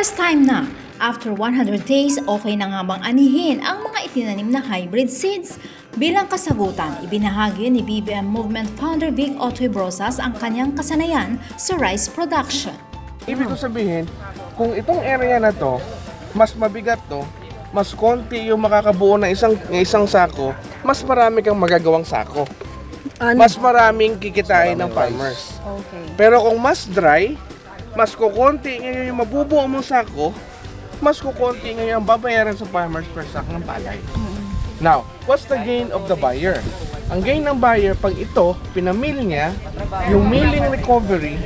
Harvest time na! After 100 days, okay na nga bang anihin ang mga itinanim na hybrid seeds? Bilang kasagutan, ibinahagi ni BBM Movement founder Vic Otoy Brosas ang kanyang kasanayan sa rice production. Ibig ko sabihin, kung itong area na to, mas mabigat to, mas konti yung makakabuo ng isang, ng isang sako, mas marami kang magagawang sako. Mas maraming kikitain ng farmers. Okay. Pero kung mas dry, mas kukonti ngayon yung mabubuo mong sako, mas kukonti ngayon ang babayaran sa farmers per sack ng palay. Now, what's the gain of the buyer? Ang gain ng buyer, pag ito, pinamil niya, yung milling recovery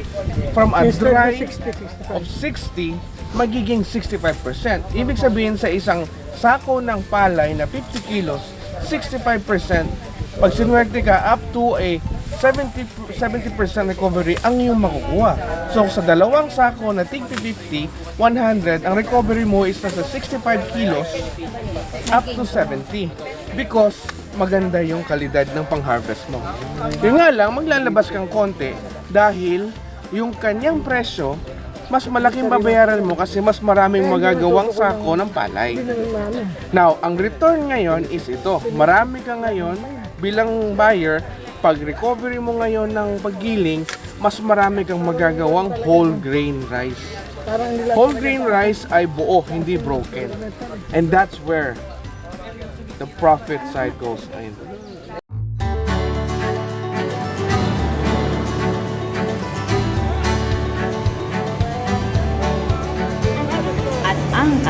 from a dry of 60, magiging 65%. Ibig sabihin sa isang sako ng palay na 50 kilos, 65%, pag sinuwerte ka, up to a 70, 70% recovery ang iyong makukuha. So sa dalawang sako na tig 50, 100, ang recovery mo is nasa 65 kilos up to 70 because maganda yung kalidad ng pang-harvest mo. Yun nga lang, maglalabas kang konti dahil yung kanyang presyo mas malaking babayaran mo kasi mas maraming magagawang sako ng palay. Now, ang return ngayon is ito. Marami ka ngayon bilang buyer, pag recovery mo ngayon ng paggiling, mas marami kang magagawang whole grain rice. Whole grain rice ay buo, hindi broken. And that's where the profit side goes in.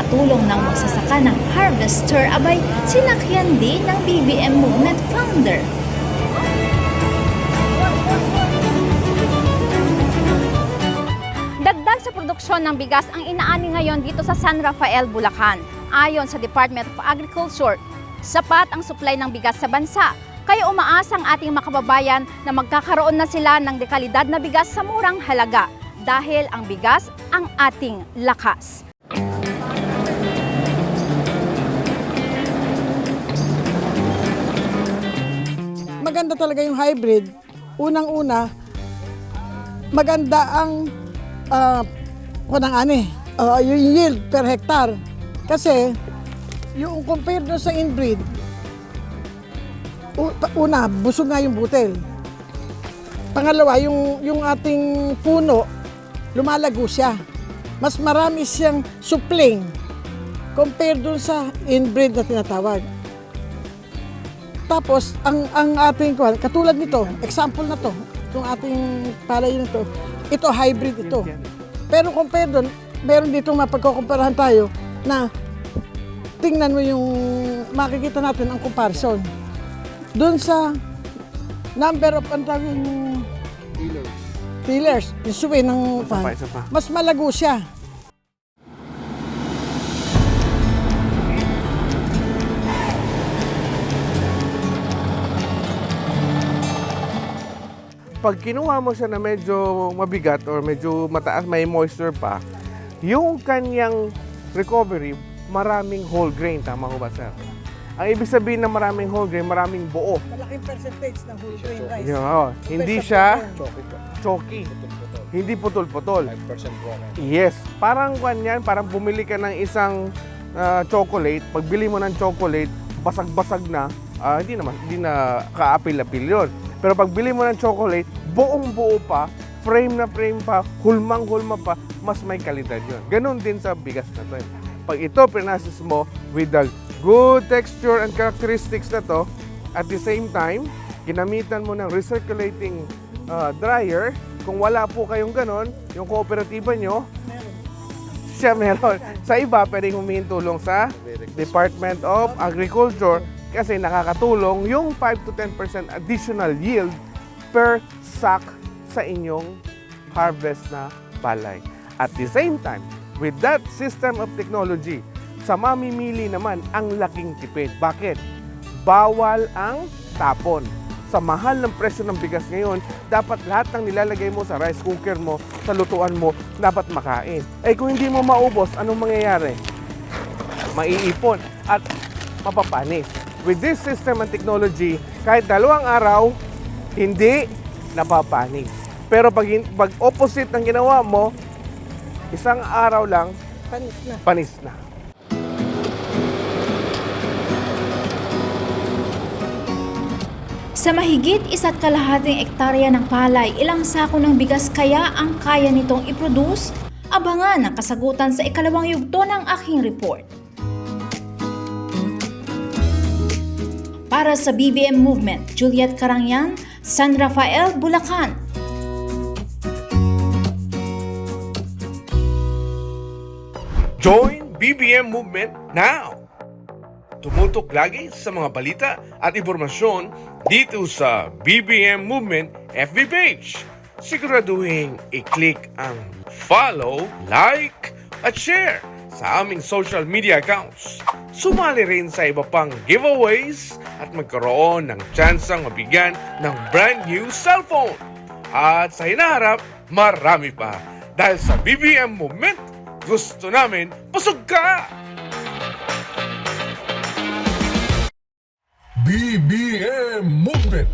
Ang katulong ng magsasaka ng harvester abay sinakyan din ng BBM Movement founder. Dagdag sa produksyon ng bigas ang inaani ngayon dito sa San Rafael, Bulacan. Ayon sa Department of Agriculture, sapat ang supply ng bigas sa bansa. Kaya umaasa ang ating makababayan na magkakaroon na sila ng dekalidad na bigas sa murang halaga dahil ang bigas ang ating lakas. Maganda talaga yung hybrid. Unang-una, maganda ang uh, kunang ani, ah, yung yield per hectare. Kasi yung compare doon sa inbreed, una, busog nga yung butel. Pangalawa, yung, yung ating puno, lumalago siya. Mas marami siyang supling compare doon sa inbreed na tinatawag. Tapos, ang, ang ating, katulad nito, example na to, itong ating palay na to, ito hybrid ito. Pero compare doon, meron dito mapagkukumparahan tayo na tingnan mo yung makikita natin ang comparison. Doon sa number of, ang tawag yung pillars, yung suwi ng pa, isa pa. mas malago siya. Pag kinuha mo siya na medyo mabigat or medyo mataas, may moisture pa, yung kanyang recovery, maraming whole grain. Tama ko ba, sir? Ang ibig sabihin ng maraming whole grain, maraming buo. Malaking percentage ng whole grain rice. Yun, oh. Hindi siya choky. Hindi putol-putol. 5% broken. Yes. Parang kwan yan, parang bumili ka ng isang ah, chocolate. Pagbili mo ng chocolate, basag-basag na. ah, hindi naman, hindi na kaapil-apil yun. Pero pagbili mo ng chocolate, buong-buo pa, frame na frame pa, hulmang-hulma pa, mas may kalidad yun. Ganon din sa bigas na to. eh. Pag ito pinasis mo with the good texture and characteristics na to, at the same time, ginamitan mo ng recirculating ah, dryer, kung wala po kayong ganon, yung kooperatiba nyo, siya meron. Sa iba, pwedeng humingi tulong sa Department of Agriculture kasi nakakatulong yung 5 to 10% additional yield per sack sa inyong harvest na palay. At the same time, with that system of technology, sa mamimili naman ang laking tipid. Bakit? Bawal ang tapon. Sa mahal ng presyo ng bigas ngayon, dapat lahat ng nilalagay mo sa rice cooker mo, sa lutuan mo, dapat makain. Eh kung hindi mo maubos, anong mangyayari? Maiipon at mapapanis. With this system and technology, kahit dalawang araw, hindi napapanis. Pero pag, pag opposite ng ginawa mo, isang araw lang, Panis na. Panis na. Sa mahigit isa't kalahating ektarya ng palay, ilang sako ng bigas kaya ang kaya nitong iproduce? Abangan ang kasagutan sa ikalawang yugto ng aking report. Para sa BBM Movement, Juliet Carangyan, San Rafael, Bulacan. Join BBM Movement now! Tumutok lagi sa mga balita at impormasyon dito sa BBM Movement FB page. Siguraduhin i-click ang follow, like, at share sa aming social media accounts. Sumali rin sa iba pang giveaways at magkaroon ng tsansang mabigyan ng brand new cellphone. At sa hinaharap, marami pa. Dahil sa BBM Movement, gusto namin pasog ka! BBM Movement.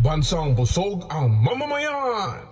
Bansang busog ang mamamayan.